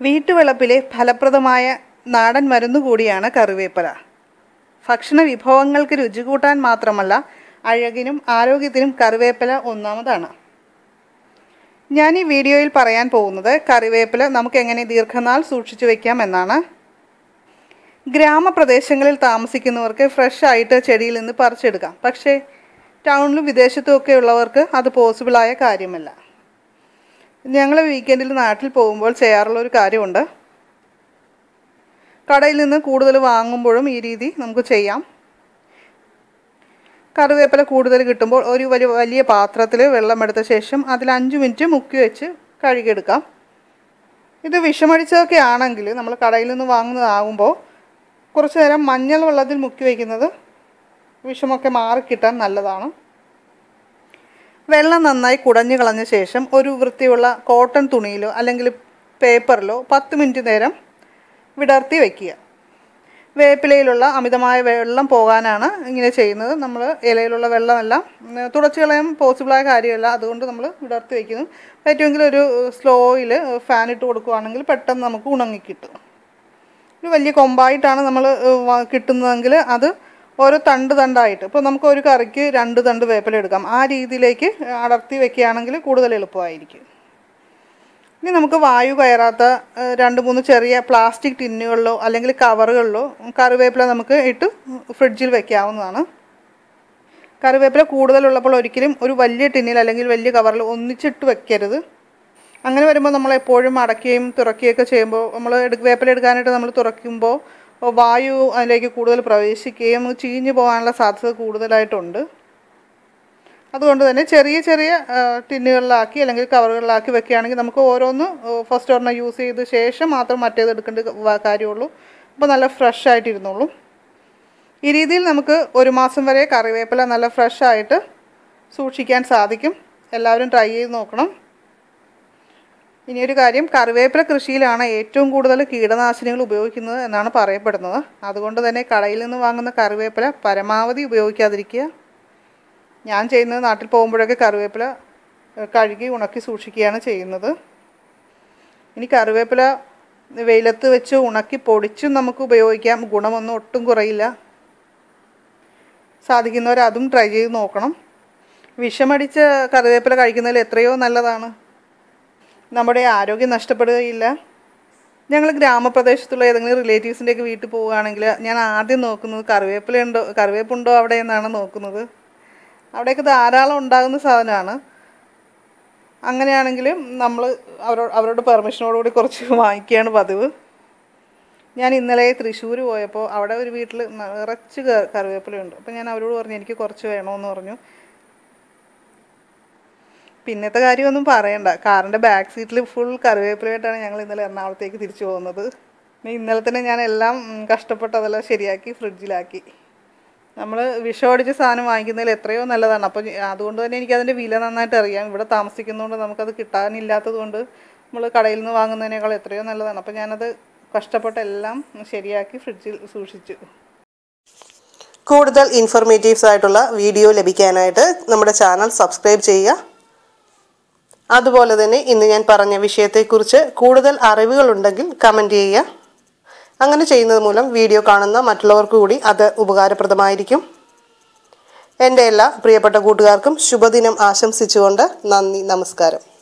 വീട്ടുവളപ്പിലെ ഫലപ്രദമായ നാടൻ മരുന്നുകൂടിയാണ് കറിവേപ്പില. ഭക്ഷണ വിഭവങ്ങൾക്ക് രുചി കൂട്ടാൻ മാത്രമല്ല അഴകിനും ആരോഗ്യത്തിനും കറിവേപ്പില ഒന്നാമതാണ്. ഞാൻ ഈ വീഡിയോയിൽ പറയാൻ പോകുന്നത് കറിവേപ്പില നമുക്ക് എങ്ങനെ ദീർഘനാൾ സൂക്ഷിച്ചു വയ്ക്കാം എന്നാണ്. ഗ്രാമപ്രദേശങ്ങളിൽ താമസിക്കുന്നവർക്ക് ഫ്രഷ് ആയിട്ട് ചെടിയിൽ നിന്ന് പറിച്ചെടുക്കാം. പക്ഷേ ടൗണിലും വിദേശത്തും ഒക്കെ ഉള്ളവർക്ക് അത് പോസിബിളായ കാര്യമല്ല. ഞങ്ങൾ വീക്കെൻഡിൽ നാട്ടിൽ പോകുമ്പോൾ ചെയ്യാറുള്ള ഒരു കാര്യമുണ്ട്. കടയിൽ നിന്ന് കൂടുതൽ വാങ്ങുമ്പോഴും ഈ രീതി നമുക്ക് ചെയ്യാം. കറിവേപ്പില കൂടുതൽ കിട്ടുമ്പോൾ ഒരു വലിയ വലിയ പാത്രത്തിൽ വെള്ളമെടുത്ത ശേഷം അതിൽ അഞ്ച് മിനിറ്റ് മുക്കി വെച്ച് കഴുകിയെടുക്കാം. ഇത് വിഷമടിച്ചതൊക്കെ ആണെങ്കിൽ നമ്മൾ കടയിൽ നിന്ന് വാങ്ങുന്നതാകുമ്പോൾ കുറച്ച് നേരം മഞ്ഞൾ വെള്ളത്തിൽ മുക്കി വയ്ക്കുന്നത് വിഷമൊക്കെ മാറിക്കിട്ടാൻ നല്ലതാണ്. വെള്ളം നന്നായി കുടഞ്ഞു കളഞ്ഞ ശേഷം ഒരു വൃത്തിയുള്ള കോട്ടൺ തുണിയിലോ അല്ലെങ്കിൽ പേപ്പറിലോ പത്ത് മിനിറ്റ് നേരം വിടർത്തി വയ്ക്കുക വേപ്പിലയിലുള്ള അമിതമായ വെള്ളം പോകാനാണ് ഇങ്ങനെ ചെയ്യുന്നത്. നമ്മൾ ഇലയിലുള്ള വെള്ളമെല്ലാം തുടച്ചു കളയാൻ പോസിബിളായ കാര്യമല്ല. അതുകൊണ്ട് നമ്മൾ വിടർത്തി വയ്ക്കുന്നു പറ്റുമെങ്കിൽ ഒരു സ്ലോയിൽ ഫാൻ ഇട്ട് കൊടുക്കുകയാണെങ്കിൽ പെട്ടെന്ന് നമുക്ക് ഉണങ്ങിക്കിട്ടും ഒരു വലിയ കൊമ്പായിട്ടാണ് നമ്മൾ കിട്ടുന്നതെങ്കിൽ അത് ഓരോ തണ്ട് തണ്ടായിട്ട്. ഇപ്പോൾ നമുക്ക് ഒരു കറിക്ക് രണ്ട് തണ്ട് വേപ്പില എടുക്കാം. ആ രീതിയിലേക്ക് അടർത്തി വെക്കുകയാണെങ്കിൽ കൂടുതൽ എളുപ്പമായിരിക്കും. ഇനി നമുക്ക് വായു കയറാത്ത രണ്ട് മൂന്ന് ചെറിയ പ്ലാസ്റ്റിക് ടിന്നുകളിലോ അല്ലെങ്കിൽ കവറുകളിലോ കറിവേപ്പില നമുക്ക് ഇട്ട് ഫ്രിഡ്ജിൽ വെക്കാവുന്നതാണ്. കറിവേപ്പില കൂടുതലുള്ളപ്പോൾ ഒരിക്കലും ഒരു വലിയ ടിന്നിൽ അല്ലെങ്കിൽ വലിയ കവറിൽ ഒന്നിച്ചിട്ട് വെക്കരുത്. അങ്ങനെ വരുമ്പോൾ നമ്മൾ എപ്പോഴും അടയ്ക്കുകയും തുറക്കുകയൊക്കെ ചെയ്യുമ്പോൾ നമ്മൾ വേപ്പില എടുക്കാനായിട്ട് നമ്മൾ തുറക്കുമ്പോൾ വായു അതിലേക്ക് കൂടുതൽ പ്രവേശിക്കുകയും ചീഞ്ഞു പോകാനുള്ള സാധ്യത കൂടുതലായിട്ടുണ്ട്. അതുകൊണ്ട് തന്നെ ചെറിയ ചെറിയ ടിന്നുകളിലാക്കി അല്ലെങ്കിൽ കവറുകളിലാക്കി വെക്കുകയാണെങ്കിൽ നമുക്ക് ഓരോന്ന് ഫസ്റ്റ് ഒരെണ്ണം യൂസ് ചെയ്ത ശേഷം മാത്രം മറ്റേത് എടുക്കേണ്ട കാര്യമുള്ളൂ. അപ്പോൾ നല്ല ഫ്രഷ് ആയിട്ടിരുന്നുള്ളൂ ഈ രീതിയിൽ നമുക്ക് ഒരു മാസം വരെ കറിവേപ്പില നല്ല ഫ്രഷ് ആയിട്ട് സൂക്ഷിക്കാൻ സാധിക്കും. എല്ലാവരും ട്രൈ ചെയ്ത് നോക്കണം. ഇനിയൊരു കാര്യം കറിവേപ്പില കൃഷിയിലാണ് ഏറ്റവും കൂടുതൽ കീടനാശിനികൾ ഉപയോഗിക്കുന്നത് എന്നാണ് പറയപ്പെടുന്നത്. അതുകൊണ്ട് തന്നെ കടയിൽ നിന്ന് വാങ്ങുന്ന കറിവേപ്പില പരമാവധി ഉപയോഗിക്കാതിരിക്കുക. ഞാൻ ചെയ്യുന്നത് നാട്ടിൽ പോകുമ്പോഴൊക്കെ കറിവേപ്പില കഴുകി ഉണക്കി സൂക്ഷിക്കുകയാണ് ചെയ്യുന്നത്. ഇനി കറിവേപ്പില വെയിലത്ത് വെച്ച് ഉണക്കി പൊടിച്ചും നമുക്ക് ഉപയോഗിക്കാം. ഗുണമൊന്നും ഒട്ടും കുറയില്ല. സാധിക്കുന്നവർ അതും ട്രൈ ചെയ്ത് നോക്കണം. വിഷമടിച്ച കറിവേപ്പില കഴിക്കുന്നതിൽ എത്രയോ നല്ലതാണ്. നമ്മുടെ ആരോഗ്യം നഷ്ടപ്പെടുകയില്ല. ഞങ്ങൾ ഗ്രാമപ്രദേശത്തുള്ള ഏതെങ്കിലും റിലേറ്റീവ്സിന്റെയൊക്കെ വീട്ടിൽ പോവുകയാണെങ്കിൽ ഞാൻ ആദ്യം നോക്കുന്നത് കറിവേപ്പിലുണ്ടോ കറിവേപ്പുണ്ടോ അവിടെ എന്നാണ് നോക്കുന്നത്. അവിടെയൊക്കെ ധാരാളം ഉണ്ടാകുന്ന സാധനമാണ്. അങ്ങനെയാണെങ്കിൽ നമ്മൾ അവരോട് അവരോട് പെർമിഷനോടുകൂടി കുറച്ച് വാങ്ങിക്കുകയാണ് പതിവ്. ഞാൻ ഇന്നലെ തൃശ്ശൂർ പോയപ്പോൾ അവിടെ ഒരു വീട്ടിൽ നിറച്ച് കറിവേപ്പിലുണ്ട് അപ്പോൾ ഞാൻ അവരോട് പറഞ്ഞു എനിക്ക് കുറച്ച് വേണമെന്ന് പറഞ്ഞു. പിന്നത്തെ കാര്യമൊന്നും പറയണ്ട. കാറിന്റെ ബാക്ക് സീറ്റിൽ ഫുൾ കറിവേപ്പിലയായിട്ടാണ് ഞങ്ങൾ ഇന്നലെ എറണാകുളത്തേക്ക് തിരിച്ചു പോകുന്നത്. പിന്നെ ഇന്നലെ തന്നെ ഞാൻ എല്ലാം കഷ്ടപ്പെട്ട് അതെല്ലാം ശരിയാക്കി ഫ്രിഡ്ജിലാക്കി. നമ്മൾ വിഷമടിച്ച സാധനം വാങ്ങിക്കുന്നതിൽ എത്രയോ നല്ലതാണ്. അപ്പോൾ അതുകൊണ്ട് തന്നെ എനിക്കതിന്റെ വില നന്നായിട്ട് അറിയാം. ഇവിടെ താമസിക്കുന്നതുകൊണ്ട് നമുക്കത് കിട്ടാനില്ലാത്തത് കൊണ്ട് നമ്മൾ കടയിൽ നിന്ന് വാങ്ങുന്നതിനേക്കാൾ എത്രയോ നല്ലതാണ്. അപ്പോൾ ഞാനത് കഷ്ടപ്പെട്ട് എല്ലാം ശരിയാക്കി ഫ്രിഡ്ജിൽ സൂക്ഷിച്ചു. കൂടുതൽ ഇൻഫർമേറ്റീവ്സ് ആയിട്ടുള്ള വീഡിയോ ലഭിക്കാനായിട്ട് നമ്മുടെ ചാനൽ സബ്സ്ക്രൈബ് ചെയ്യുക. അതുപോലെ തന്നെ ഇന്ന് ഞാൻ പറഞ്ഞ വിഷയത്തെക്കുറിച്ച് കൂടുതൽ അറിവുകൾ ഉണ്ടെങ്കിൽ കമന്റ് ചെയ്യുക. അങ്ങനെ ചെയ്യുന്നത് മൂലം വീഡിയോ കാണുന്ന മറ്റുള്ളവർക്ക് കൂടി അത് ഉപകാരപ്രദമായിരിക്കും. എന്റെ എല്ലാ പ്രിയപ്പെട്ട കൂട്ടുകാർക്കും ശുഭദിനം ആശംസിച്ചുകൊണ്ട് നന്ദി നമസ്കാരം.